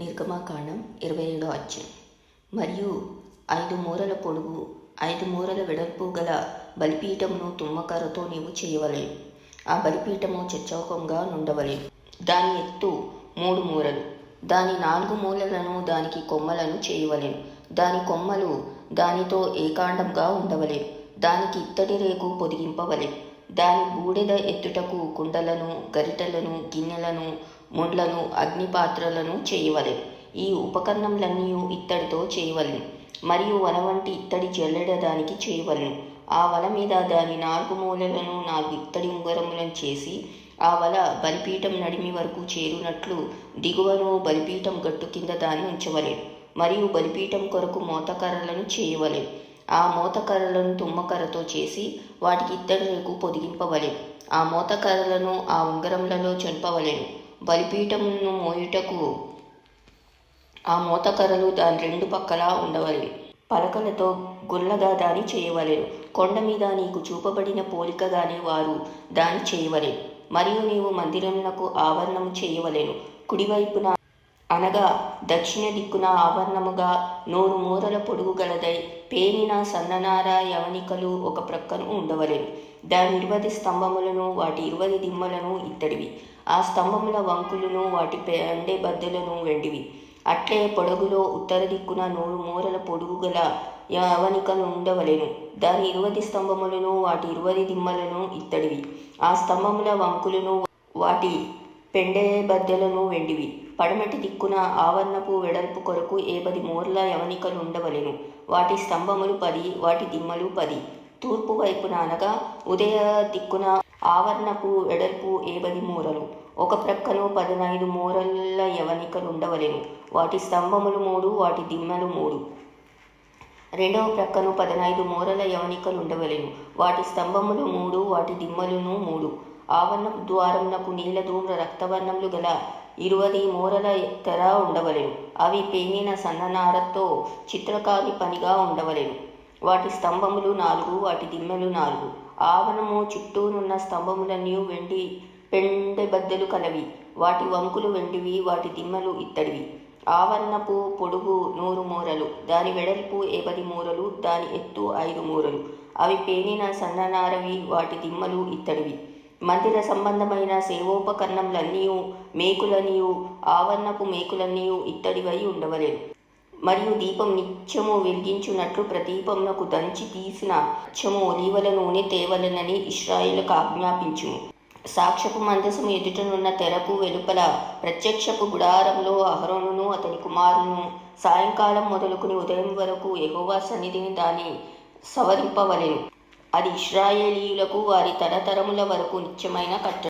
నిర్గమాకాండం ఇరవై ఏడో అధ్యాయం. మరియు ఐదు మూరల పొడుగు ఐదు మూరల వెడల్పు గల బలిపీఠమును తుమ్మకర్రతో నీవు చేయవలెను. ఆ బలిపీఠము చచ్చౌకంగా నుండవలెను. దాని ఎత్తు మూడు మూరలు. దాని నాలుగు మూలలను దానికి కొమ్మలను చేయవలేను. దాని కొమ్మలు దానితో ఏకాండంగా ఉండవలెను. దానికి ఇత్తడి రేకు పొదిగింపవలెను. దాని బూడిద ఎత్తుటకు కుండలను గరిటెలను గిన్నెలను ముండ్లను అగ్నిపాత్రలను చేయవలెను. ఈ ఉపకరణములన్నీ ఇత్తడితో చేయవలెను. మరియు వల వంటి ఇత్తడి జల్లెడ దానికి చేయవలెను. ఆ వల మీద దాని నాలుగు మూలలను నాలుగు ఇత్తడి ఉంగరములను చేసి ఆ వల బలిపీఠం నడిమి వరకు చేరునట్లు దిగువను బలిపీఠం గట్టు కింద దాన్ని ఉంచవలెను. మరియు బలిపీఠం కొరకు మోతకర్రలను చేయవలెను. ఆ మోతకర్రలను తుమ్మకర్రతో చేసి వాటికి ఇత్తడి రేకు పొదిగింపవలెను. ఆ మోతకర్రలను ఆ ఉంగరములలో చంపవలేను. బలిపీఠమును మోయుటకు ఆ మోతకర్రలు దాని రెండు పక్కలా ఉండవలెను పలకలతో గుల్లగా దాని చేయవలెను కొండ మీద నీకు చూపబడిన పోలికగానే వారు దాని చేయవలెను మరియు నీవు మందిరమునకు ఆవరణము చేయవలెను. కుడివైపున అనగా దక్షిణ దిక్కున ఆవరణముగా నూరు మూరల పొడుగు గలదై పేనిన సన్ననార యవనికలు ఒక ప్రక్కను ఉండవలెను. దాని ఇరువది స్తంభములను వాటి ఇరువది దిమ్మలను ఇత్తడివి. ఆ స్తంభముల వంకులను వాటి అండే బద్దెలను వెండివి. అట్లే పొడుగులో ఉత్తర దిక్కున నూరు మూరల పొడుగు గల యవనికలు ఉండవలెను దాని ఇరువది స్తంభములను వాటి ఇరువది దిమ్మలను ఇత్తడివి. ఆ స్తంభముల వంకులను వాటి పెండే బద్దెలను వెండివి. పడమటి దిక్కున ఆవరణపు వెడల్పు కొరకు ఏపది మూరల యవనికలు ఉండవలెను వాటి స్తంభములు పది వాటి దిమ్మలు పది. తూర్పు వైపున అనగా ఉదయ దిక్కున ఆవరణపు వెడల్పు ఏబది మూరలు. ఒక ప్రక్కను పదునైదు మూరల యవనికలు ఉండవలెను వాటి స్తంభములు మూడు వాటి దిమ్మలు మూడు. రెండవ ప్రక్కను పదనైదు మూరల యవనికలు ఉండవలెను వాటి స్తంభములు మూడు వాటి దిమ్మలును మూడు. ఆవరణపు ద్వారమునకు నీల ధూమ్ర రక్తవర్ణములు గల ఇరువది మూరల తెర ఉండవలెను. అవి పేనిన సన్ననారతో చిత్రకారి పనిగా ఉండవలెను. వాటి స్తంభములు నాలుగు వాటి దిమ్మలు నాలుగు. ఆవరణము చుట్టూనున్న స్తంభములన్నీ వెండి పెండె బద్దెలు కలవి. వాటి వంకులు వెండివి వాటి దిమ్మలు ఇత్తడివి. ఆవరణపు పొడుగు నూరు మూరలు దాని వెడల్పు ఏపది మూరలు దాని ఎత్తు ఐదు మూరలు. అవి పేనిన సన్ననారవి వాటి దిమ్మలు ఇత్తడివి. మందిర సంబంధమైన సేవోపకరణములన్నీ మేకులనియు ఆవరణపు మేకులన్నీ ఇత్తడివై ఉండవలెను. మరియు దీపం నిత్యము వెలిగించున్నట్లు ప్రదీపమునకు దంచి తీసిన అచ్చము ఒలీవల నూనె తేవలనని ఇస్రాయిలకు ఆజ్ఞాపించుము. సాక్షపు మందసము ఎదుటనున్న తెరకు వెలుపల ప్రత్యక్షపు గుడారంలో అహరోనును అతని కుమారును సాయంకాలం మొదలుకుని ఉదయం వరకు ఎగోవా సన్నిధిని దాన్ని సవరింపవలెను. అది ఇస్రాయేలీయులకు వారి తరతరముల వరకు నిత్యమైన కట్ట